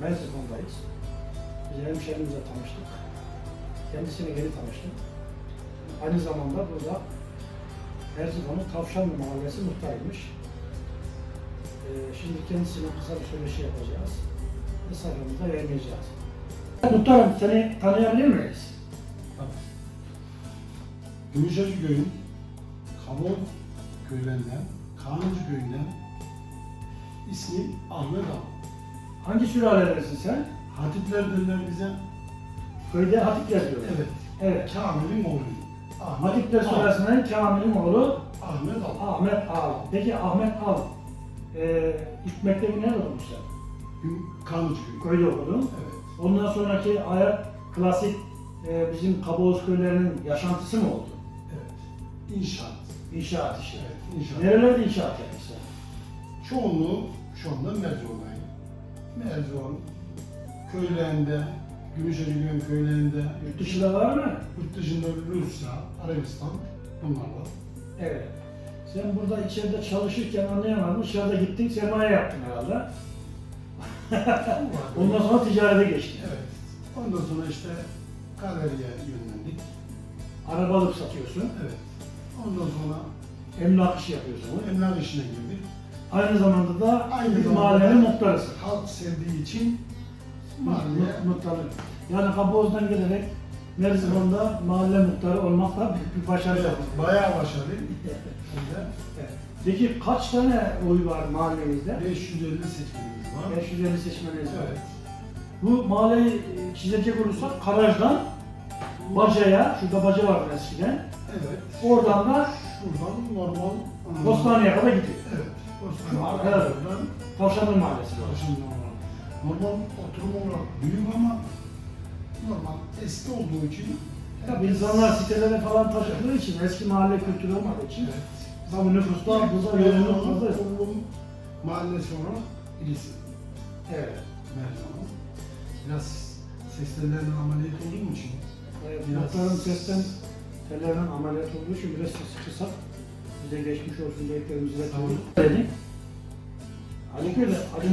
Merzifon'dayız. Biz hemşehrimizle tanıştık. Kendisine geri tanıştım. Aynı zamanda burada Merzifon'un Tavşanlı Mahallesi muhtarıymış. Ee, şimdi kendisine kısa bir söyleşi yapacağız. Ve sayfamızda yayınlayacağız. Muhtarım seni tanıyabilir miyiz? Gümüşhacı köyün Kabol köyünden ismi Ahmet Ağa. Hangi sülaledensin sen? Hatipler derler bize. Köyde Hatipler diyor. Evet. Evet. Kamil'in oğlu. Ahmet Hatipler süresinden Kamil'in oğlu Ahmet Ağa. Ahmet Al. Peki Ahmet Al, e, ilk mektebi nerede? Güm- Kanıcı köyü. Köyde okudun. Evet. Ondan sonraki hayat klasik e, bizim Kaboğuz köylerinin yaşantısı mı oldu? Evet. İnşaat. İnşaat işi. Evet. İnşaat. Nerelerde inşaat yapmışlar? Çoğunluğu şu anda Merzifon'dayım. Merzifon köylerinde, Gümüşhacı köyün köylerinde, Yurt dışında var mı? yurt dışında Rusya, Arabistan bunlar var. Evet. Sen burada içeride çalışırken anlayamadın, dışarıda gittin, sermaye yaptın herhalde. Ondan sonra ticarete geçtin. Evet. Ondan sonra işte galeriye yönlendik. Arabalık satıyorsun, Evet. Ondan sonra emlak işi yapıyorsun. emlak işine girdik. Aynı zamanda da Aynı bir zamanda- mahallenin muhtarısın. Halk sevdiği için mahalleye Muhtarlık. Yani Kaboğuz'dan gelerek Merzifon'da mahalle muhtarı olmak da büyük bir başarı. evet, bayağı başarılı. Peki kaç tane oy var mahallemizde? 550 seçmenimiz var. 550 seçmeniniz var. Evet. Bu mahalleyi çizecek olursak Karaj'dan Baca'ya, şurada Baca var eskiden. Evet. Oradan da Şuradan normal Bostanlı'ya kadar gidiyor. Evet. Şu Bostanlı'ya arkada. kadar Tavşanlı Mahallesi var. Şimdi normal. Normal oturum olarak büyük ama normal eski olduğu için Tabii insanlar sitelere falan taşıdığı için, eski mahalle kültürü olmadığı için Evet. tabii nüfusta burada yoğunluk fazla. Toplum mahallesi olarak birisi. Evet. Mercan'ın. Biraz seslerinin ameliyat olduğum için Evet, Biraz- Muhtarın sesten tellerden ameliyat olduğu için biraz sesi kısa. Bize geçmiş olsun dileklerimizi de. Dedik. Ali Köy'de, Ali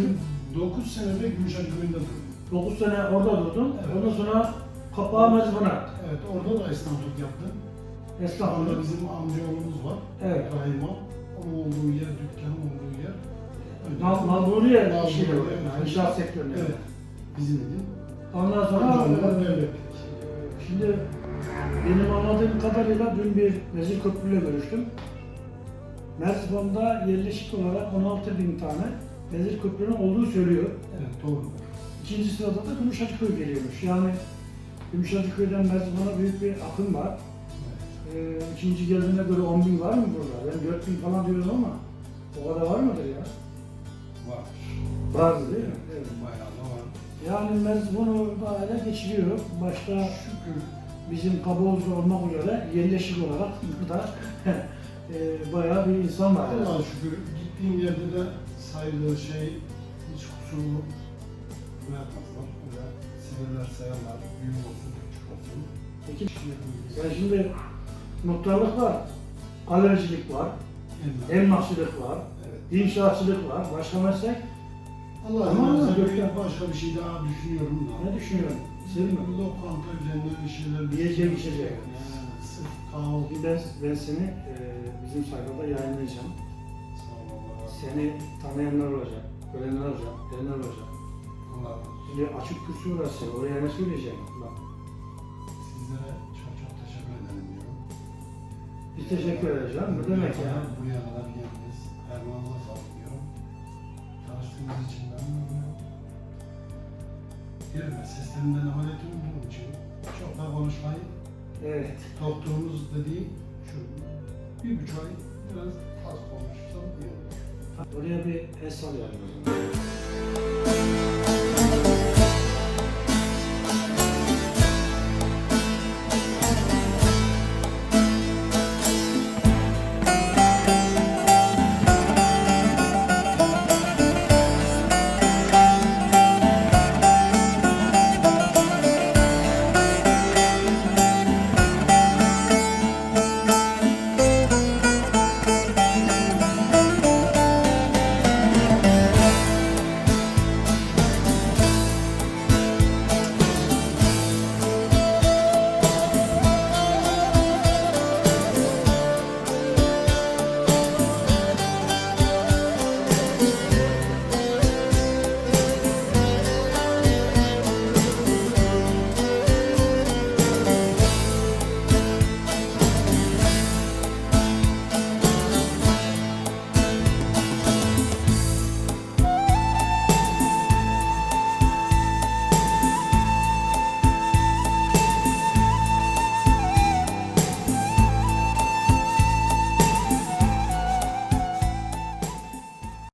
9 senede Gümüşhacı köyünde durdum. 9 sene orada durdun. Evet. Ondan sonra kapağı mezbana. Evet orada da esnaflık yaptım. Orada Esnaflık. bizim amcaoğlumuz var. Evet. İbrahim Ağa. Onun olduğu yer, dükkanın olduğu yer. Mal, Malburiye işiyle evet. yani inşaat sektöründe. Evet. Bizim evim. Ondan sonra Amcaoğlu e, böyle. şimdi benim anladığım kadarıyla dün bir Vezir Köprü'yle görüştüm. Merzifon'da yerleşik olarak 16 bin tane Vezir Köprü'nün olduğu söylüyor. Evet doğru. İkinci sırada da Gümüşhacıköy geliyormuş. Yani Gümüşhacıköy'den Merzifon'a büyük bir akım var. Evet. Ee, ikinci geldiğine göre 10 bin var mı burada? Ben 4 bin falan diyorum ama o kadar var mıdır ya? Var. Vardı değil mi? Evet. Bayağı da var. Yani Merzbon'u da ele geçiriyor. Başta Şükür. bizim Kaboğuz'da olmak üzere yerleşik olarak burada e, bayağı bir insan var. yani. Allah'a şükür gittiğim yerde de saydığı şey hiç kusurlu ne yapmazlar. Öyle sinirler sayarlar. Büyük olsun, küçük olsun. Peki yani şimdi muhtarlık var, galericilik var, emlakçılık var, Evet. inşaatçılık var, başka meslek. Allah Ama razı olsun. gökten- Başka bir şey daha düşünüyorum da. Ne düşünüyorsun? Senin mi? Lokanta üzerinden bir şeyler Yiyecek, içecek. Yani Ben, ben seni e, bizim sayfada yayınlayacağım. Seni tanıyanlar olacak, görenler olacak, gelenler olacak. Olsun. Şimdi açık kürsü orası, oraya ne söyleyeceğim? Bak, Sizlere çok çok teşekkür ederim diyorum. biz teşekkür edeceğim. Bu demek ya. Buraya kadar geldiniz. Hermanıza sağlık diyorum. Tanıştığınız için ben memnunum. Diyorum ya seslerimden ameliyat olduğum için çok daha konuşmayı Evet. doktorumuz dediği şu bir buçuk ay biraz az konuşsam iyi olur. Oraya bir el sal yani.